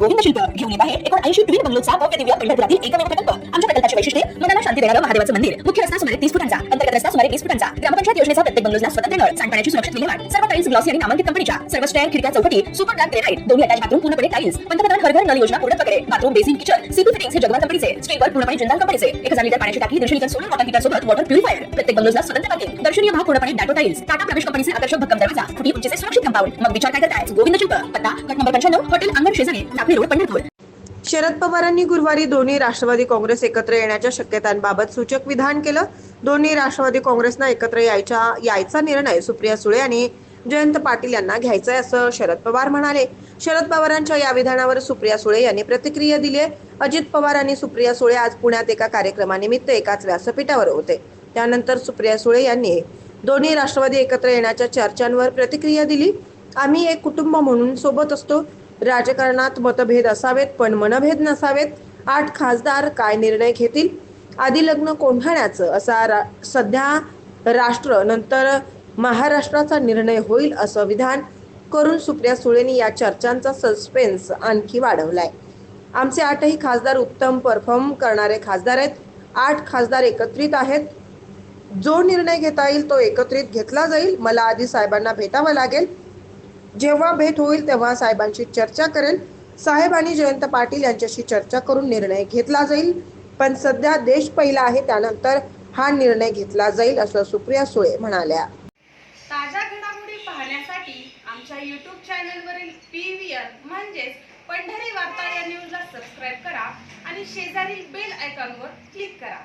गोविंद शिल्प घेऊन येत आहे एकूण ऐंशी ट्विन बंगलोचा भव्य दिव्य पंढरपुरातील एकमेव प्रकल्प आमच्या वैशिष्ट्ये मनाला शांती देणारं महादेवाचं मंदिर. मुख्य रस्ता सुमारे तीस फुटांचा. अंतर्गत रस्ता सुमारे वीस फुटांचा. ग्रामपंचायत योजनेचा प्रत्येक बंगलोजला स्वतंत्र नळ सांडपाण्याची सुरक्षित विल्हेवाट सर्व टाईल्स ग्लॉसी आणि नामांकित कंपनीच्या सर्व स्टँड खिडक्या चौकटी सुपर ग्रांड ग्रेनाइट दोन्ही अटॅच बाथरूम पूर्णपणे टाईल्स पंतप्रधान हर घर नल योजना पूर्ण प्रकारे bathroom basin kitchen CP fittings हे जगवा कंपनीचे स्टीलवर पूर्णपणे जिंदाल कंपनीचे. एक हजार लिटर पाण्याची टाकी दीडशे लिटर सोलर वॉटर हीटर सोबत वॉटर प्युरिफायर प्रत्येक बंगलोजला स्वतंत्र पार्किंग. दर्शनीय भाग पूर्णपणे डाटो टाईल्स टाटा प्रवेश कंपनीचे आकर्षक भक्कम दरवाजा. फुटी उंचीचे सुरक्षित कंपाऊंड मग विचार काय करताय? गोविंद शिल्प पत्ता गट नंबर पंच्याण्णव हॉटेल अंगण शेजारी टाकळी रोड पंढरपूर. शरद पवारांनी गुरुवारी दोन्ही राष्ट्रवादी काँग्रेस एकत्र येण्याच्या शक्यतांबाबत सूचक विधान केलं. दोन्ही राष्ट्रवादी काँग्रेसना एकत्र यायच्या यायचा निर्णय सुप्रिया सुळे आणि जयंत पाटील यांना घ्यायचा आहे असं शरद पवार म्हणाले. शरद पवारांच्या या विधानावर सुप्रिया सुळे यांनी प्रतिक्रिया दिली आहे अजित पवार आणि सुप्रिया सुळे आज पुण्यात एका कार्यक्रमानिमित्त एकाच व्यासपीठावर होते. त्यानंतर सुप्रिया सुळे यांनी दोन्ही राष्ट्रवादी एकत्र येण्याच्या चर्चांवर प्रतिक्रिया दिली. आम्ही एक कुटुंब म्हणून सोबत असतो. राजकारणात मतभेद असावेत पण मनभेद नसावेत. आठ खासदार काय निर्णय घेतील? आधी लग्न कोंढाण्याचं असा रा सध्या राष्ट्र नंतर महाराष्ट्राचा निर्णय होईल असं विधान करून सुप्रिया सुळेंनी या चर्चांचा सस्पेन्स आणखी वाढवलाय. आमचे आठही खासदार उत्तम परफॉर्म करणारे खासदार आहेत. आठ खासदार एकत्रित आहेत. जो निर्णय घेता येईल तो एकत्रित घेतला जाईल. मला आधी साहेबांना भेटावं लागेल. जेव्हा भेट होईल तेव्हा साहेबांशी चर्चा करेल. साहेब आणि जयंत पाटील यांच्याशी चर्चा करून निर्णय घेतला जाईल. पण सध्या देश पहिला आहे त्यानंतर हा निर्णय घेतला जाईल असं सुप्रिया सुळे म्हणाल्या. ताज्या घडामोडी पाहण्यासाठी आमच्या यूट्यूब चॅनलवरील पी व्ही आर म्हणजेच पंढरी वार्ता या न्यूजला सबस्क्राईब करा आणि शेजारील बेल आयकॉनवर क्लिक करा.